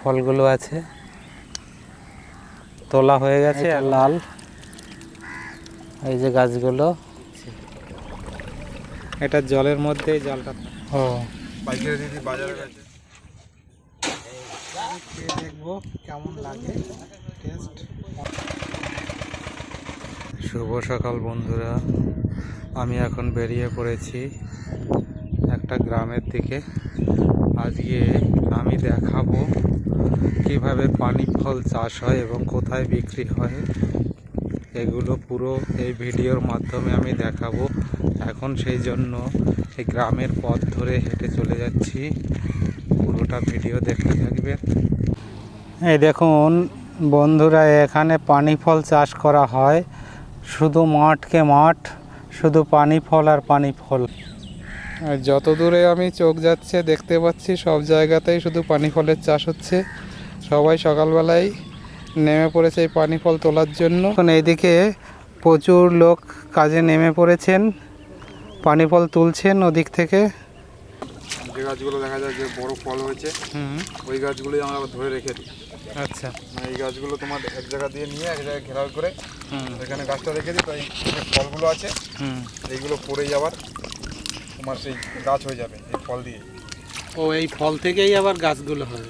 ফলগুলো আছে। তোলা হয়ে গেছে আর লাল। এই যে গাছগুলো। এটা জলের মধ্যেই জলটা। ও। পাইকারি দিদি বাজারে গেছে। দেখব কেমন লাগে। টেস্ট শুভ সকাল বন্ধুরা। আমি এখন বেরিয়ে পড়েছি একটা গ্রামের দিকে। আজকে আমি দেখাবো কীভাবে পানি ফল চাষ হয় এবং কোথায় বিক্রি হয়, এগুলো পুরো এই ভিডিওর মাধ্যমে আমি দেখাবো। এখন সেই জন্য এই গ্রামের পথ ধরে হেঁটে চলে যাচ্ছি। পুরোটা ভিডিও দেখতে থাকবেন। এই দেখুন বন্ধুরা, এখানে পানি ফল চাষ করা হয়। শুধু মাঠকে মাঠ, শুধু পানি ফল আর পানি ফল। আর যত দূরে আমি চোখ যাচ্ছে দেখতে পাচ্ছি সব জায়গাতেই শুধু পানি ফলের চাষ হচ্ছে। সবাই সকালবেলায় নেমে পড়েছে এই পানি ফল তোলার জন্য। এখন এইদিকে প্রচুর লোক কাজে নেমে পড়েছেন পানি ফল তুলছেন ওদিক থেকে। যে গাছগুলো দেখা যায় যে বড় ফল হয়েছে হুম। ওই গাছগুলোই আমরা ধরে রেখে দিই। আচ্ছা। মানে এই গাছগুলো তোমার এক জায়গা দিয়ে নিয়ে এক জায়গায় ঘেরাও করে এখানে গাছটা রেখে দিই তো এই ফলগুলো আছে এইগুলো পড়েই আবার তোমার সেই গাছ হয়ে যাবে এই ফল দিয়ে। ও এই ফল থেকেই আবার গাছগুলো হবে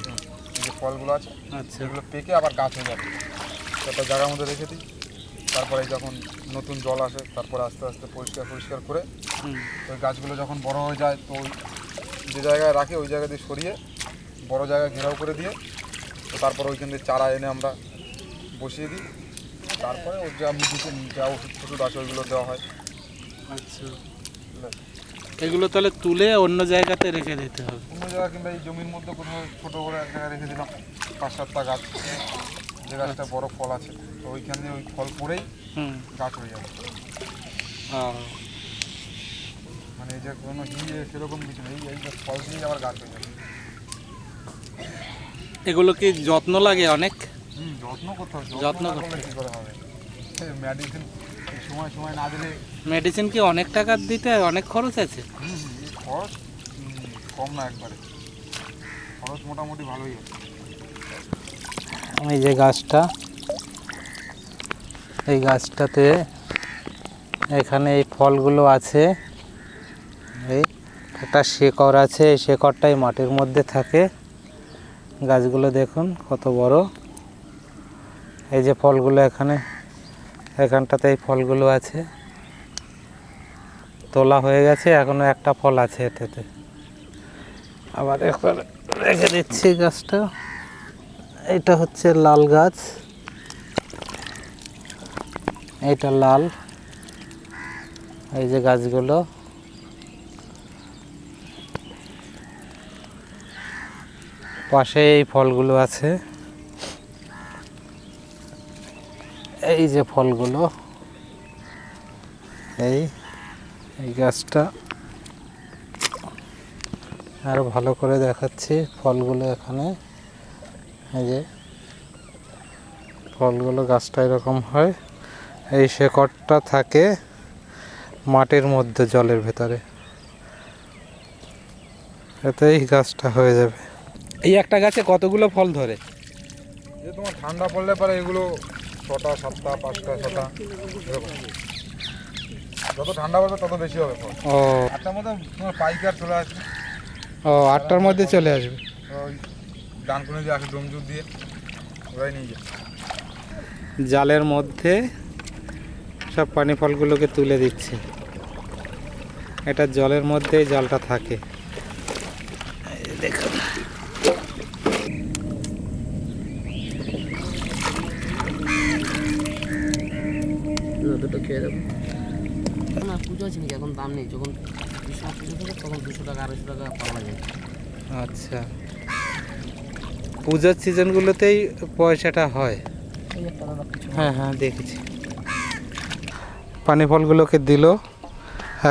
এই যে ফলগুলো আছে আচ্ছা। সেগুলো পেকে আবার গাছ হয়ে যাবে। সেটা জায়গার মধ্যে রেখে দিই তারপরে যখন নতুন জল আসে তারপরে আস্তে আস্তে পরিষ্কার পরিষ্কার করে ওই গাছগুলো যখন বড় হয়ে যায় তো ওই যে জায়গায় রাখি ওই জায়গা দিয়ে সরিয়ে বড় জায়গায় ঘেরাও করে দিয়ে তো তারপর ওইখান দিয়ে চারা এনে আমরা বসিয়ে দিই। তারপরে ওই যা যা ওষুধ ফষুধ আছে ওইগুলো দেওয়া হয়। আচ্ছা? এগুলো তাহলে তুলে অন্য জায়গাতে রেখে দিতে হবে। অন্য জায়গা কিংবা এই জমির মধ্যে কোথাও ছোটো করে এক জায়গায় রেখে দিলাম। পাঁচ সাতটা গাছ যে গাছটা বড় ফল আছে তো ওইখান দিয়ে ওই ফল পড়েই গাছ হয়ে যাবে। মানে এই যে কোনো হিয়ে সেরকম কিছু নেই এই যে ফল দিয়েই আবার গাছ হয়ে যাবে। এগুলো কি যত্ন লাগে অনেক? যত্ন করতে হবে। যত্ন করতে করলে কী করে হবে? মেডিসিন সময় সময় না দিলে মেডিসিন কি অনেক টাকা দিতে হয়? অনেক খরচ আছে? খরচ কম না একবারে। খরচ মোটামুটি ভালোই আছে। এই যে গাছটা এই গাছটাতে এখানে এই ফলগুলো আছে। এই একটা শেকড় আছে এই শেকড়টাই মাটির মধ্যে থাকে। গাছগুলো দেখুন কত বড়। এই যে ফলগুলো এখানে এখানটাতে এই ফলগুলো আছে। তোলা হয়ে গেছে, এখনও একটা ফল আছে এটাতে। আবার একবার রেখে দিচ্ছি গাছটা। এটা হচ্ছে লাল গাছ। এটা লাল। এই যে গাছগুলো। পাশে এই ফলগুলো আছে। এই যে ফলগুলো এই এই গাছটা। আরও ভালো করে দেখাচ্ছি ফলগুলো এখানে। এই যে ফলগুলো গাছটা এরকম হয়। এই শেকড়টা থাকে মাটির মধ্যে জলের ভেতরে। এতেই গাছটা হয়ে যাবে। এই একটা গাছে কতগুলো ফল ধরে? যে তোমার ঠান্ডা পড়লে পরে এগুলো ছটা সাতটা পাঁচটা ছটা এরকম। যত ঠান্ডা পড়বে তত বেশি হবে ও। আটটার মধ্যে তোমার পাইকার চলে আসবে। ও আটটার মধ্যে চলে আসবে। ওই ডানকুনি দিয়ে আসে ডোমজুর দিয়ে ওরাই নিয়ে যায়। জালের মধ্যে সব পানি ফলগুলোকে তুলে দিচ্ছে। এটা জলের মধ্যেই জালটা থাকে। দুটো খেয়ে দেবো না পুজো আছে নাকি? এখন দাম নেই। যখন পুজো থাকে তখন দুশো টাকা আড়াইশো টাকা পাওয়া যায়। আচ্ছা। পূজার সিজনগুলোতেই পয়সাটা হয়। হ্যাঁ হ্যাঁ দেখেছি। পানি ফলগুলোকে দিল।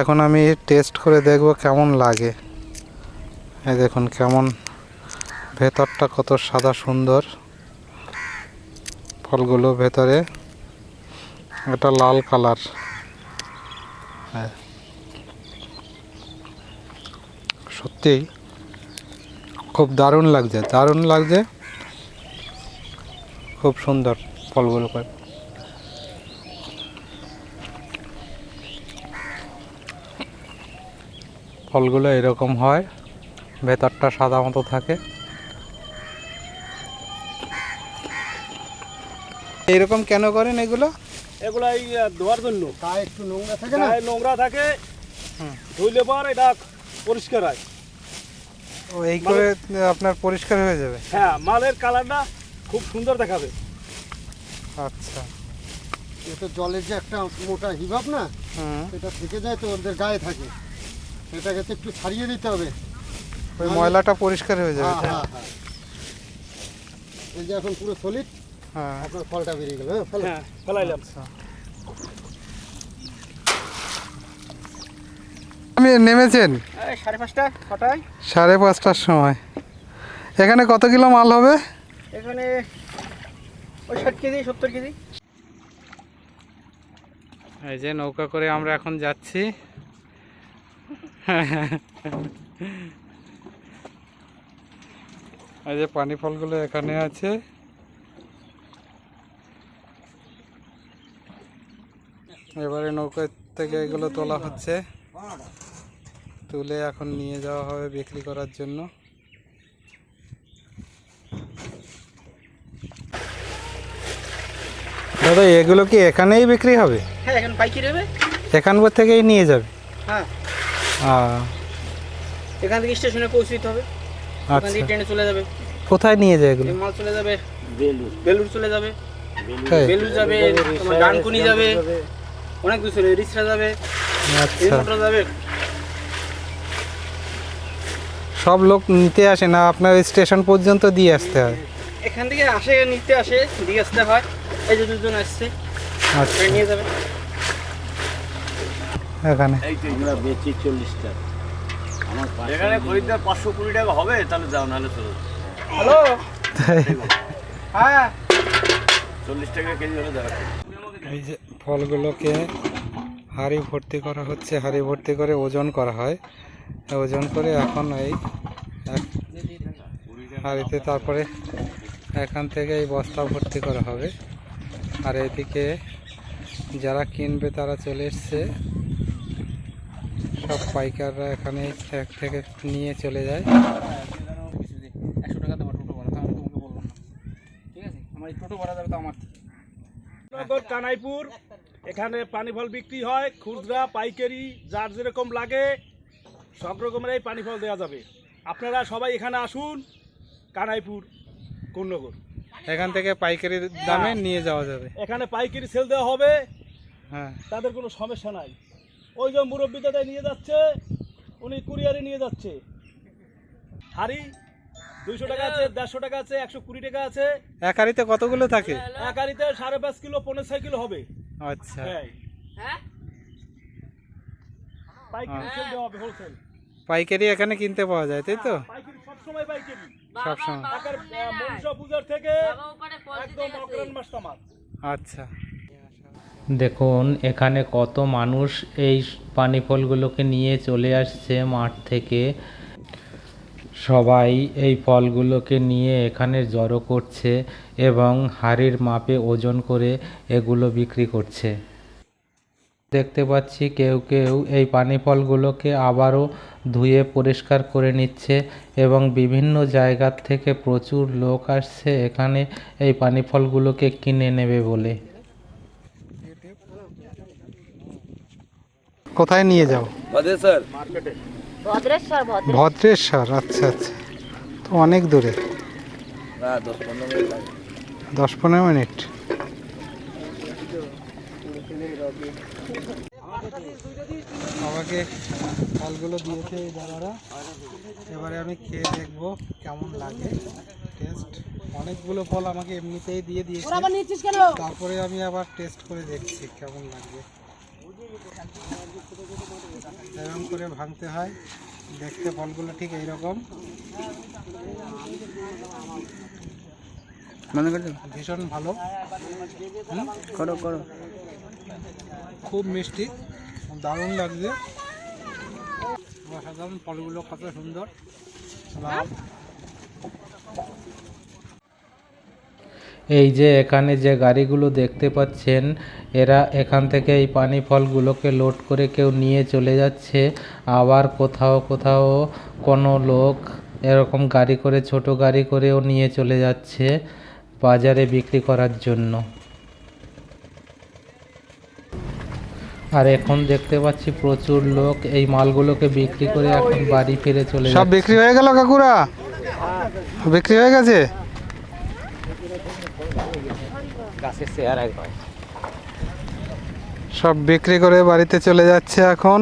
এখন আমি টেস্ট করে দেখব কেমন লাগে। এই দেখুন কেমন ভেতরটা কত সাদা সুন্দর। ফলগুলো ভেতরে। এটা লাল কালার। হ্যাঁ সত্যি খুব দারুণ লাগছে দারুণ লাগছে। খুব সুন্দর ফলগুলো করে। ফলগুলো এরকম হয়, ভেতরটা সাদা মতো থাকে। এইরকম কেন করেন এগুলো? এগুলা এই আহ, ধোয়ার জন্য। গায়ে একটু নোংরা থাকে গায়ে নোংরা থাকে। ধুইলে পর এটা পরিষ্কার হয়। ও এই করে আপনার পরিষ্কার হয়ে যাবে? হ্যাঁ মালের কালারটা খুব সুন্দর দেখাবে। আচ্ছা। এটা জলের যে একটা মোটা হিভাব না হুম। সেটা থেকে যায় তো ওদের গায়ে থাকে। সেটাকে তো একটু ছাড়িয়ে দিতে হবে। ওই ময়লাটা পরিষ্কার হয়ে যাবে হ্যাঁ হ্যাঁ হ্যাঁ। এই যে এখন পুরো সলিড আপনার ফলটা বেরিয়ে গেল হ্যাঁ হ্যাঁ ফেলাইলাম। আচ্ছা। আপনি নেমেছেন? সাড়ে পাঁচটা ছটায়। সাড়ে পাঁচটার সময়। এখানে কত কিলো মাল হবে? এখানে ওই ষাট কেজি সত্তর কেজি। এই যে নৌকা করে আমরা এখন যাচ্ছি। এই যে পানি ফলগুলো এখানে আছে। এবারে নৌকা থেকে এগুলো তোলা হচ্ছে। তুলে এখন নিয়ে যাওয়া হবে বিক্রি করার জন্য। দাদা এগুলো কি এখানেই বিক্রি হবে? হ্যাঁ এখন পাইকারি হবে। এখানকার থেকেই নিয়ে যাবে? হ্যাঁ। এখান থেকে স্টেশনে পৌঁছে দিতে হবে। ওখান আচ্ছা থেকে ট্রেনে চলে যাবে। কোথায় নিয়ে যায় এগুলো? মাল চলে যাবে। বেলুর বেলুর চলে যাবে। তাই? বেলুর যাবে ডানকুনি যাবে। অনেক কিছু চলে রিসরা যাবে। আচ্ছা। যাবে। সব লোক নিতে আসে না আপনার স্টেশন পর্যন্ত দিয়ে আসতে হয়। এখান থেকে আসে নিতে আসে দিয়ে আসতে হয়। এই যে দুজন আসছে আচ্ছা। ট্রেন নিয়ে যাবে। এখানে। আমরা বেচি চল্লিশ টাকা আমার এখানে খরিদ্দার পাঁচশো কুড়ি টাকা হবে তাহলে যাও নাহলে চলো। হ্যালো? হ্যাঁ। চল্লিশ টাকা কেজি হলে দেখা এই যে ফলগুলোকে হাঁড়ি ভর্তি করা হচ্ছে, হাঁড়ি ভর্তি করে ওজন করা হয়। ওজন করে এখন এই হাঁড়িতে তারপরে এখান থেকে এই বস্তা ভর্তি করা হবে। আর এদিকে যারা কিনবে, তারা চলে এসছে। সব পাইকাররা এখানে এক থেকে নিয়ে চলে যায় একশো টাকা দেবো টোটো ভাড়া আমি তোমাকে বললাম না ঠিক আছে আমার এই টোটো ভাড়া যাবে তো আমার নগর কানাইপুর। এখানে পানি ফল বিক্রি হয় খুচরা পাইকারি যার যেরকম লাগে সব রকমের এই পানি ফল দেওয়া যাবে। আপনারা সবাই এখানে আসুন কানাইপুর কোন্নগর। এখান থেকে পাইকারি দামে নিয়ে যাওয়া যাবে। এখানে পাইকারি সেল দেওয়া হবে। হ্যাঁ। তাদের কোনো সমস্যা নাই। ওই যে মুরব্বী দাদা নিয়ে যাচ্ছে উনি কুরিয়ারে নিয়ে যাচ্ছে। হাড়ি দুইশো টাকা আছে দেড়শো টাকা আছে একশো কুড়ি টাকা আছে। এক হাঁড়িতে কতগুলো থাকে? এক হাড়িতে সাড়ে পাঁচ কিলো পনেরো ছয় কিলো হবে। আচ্ছা। হ্যাঁ। হবে হোলসেল পাইকারি এখানে কিনতে পাওয়া যায় তাই তো? সবসময় পাইকারি। সবসময় মনসা পূজার থেকে একদম অগ্রাণ মাস আচ্ছা। দেখুন এখানে কত মানুষ এই পানি ফলগুলোকে নিয়ে চলে আসছে মাঠ থেকে। সবাই এই ফলগুলোকে নিয়ে এখানে জড়ো করছে এবং হাড়ির মাপে ওজন করে এগুলো বিক্রি করছে। দেখতে পাচ্ছি কেউ কেউ এই পানি ফলগুলোকে আবারও ধুয়ে পরিষ্কার করে নিচ্ছে এবং বিভিন্ন জায়গার থেকে প্রচুর লোক আসছে এখানে এই পানি ফলগুলোকে কিনে নেবে বলে। কোথায় নিয়ে যাও? স্যার। ভদ্রেশ্বর ভদ্রেশ্বর। আচ্ছা আচ্ছা। তো অনেক দূরে। দশ পনেরো মিনিট দশ পনেরো মিনিট। আমাকে ফলগুলো দিয়েছে এই দাদারা। এবারে আমি খেয়ে দেখব কেমন লাগে। টেস্ট অনেকগুলো ফল আমাকে এমনিতেই দিয়ে দিয়েছে। তারপরে আমি আবার টেস্ট করে দেখছি কেমন লাগবে এরকম করে ভাঙতে হয়। দেখতে ফলগুলো ঠিক এইরকম। ভীষণ ভালো। করো করো। খুব মিষ্টি। দারুণ লাগছে। অসাধারণ ফলগুলো কত সুন্দর। এই যে এখানে যে গাড়িগুলো দেখতে পাচ্ছেন এরা এখান থেকে এই পানি ফলগুলোকে লোড করে কেউ নিয়ে চলে যাচ্ছে। আবার কোথাও কোথাও কোনো লোক এরকম গাড়ি করে ছোট গাড়ি করেও নিয়ে চলে যাচ্ছে বাজারে বিক্রি করার জন্য। আর এখন দেখতে পাচ্ছি প্রচুর লোক এই মালগুলোকে বিক্রি করে এখন বাড়ি ফিরে চলে সব বিক্রি হয়ে গেল কাকুরা? বিক্রি হয়ে গেছে? সব বিক্রি করে বাড়িতে চলে যাচ্ছে এখন।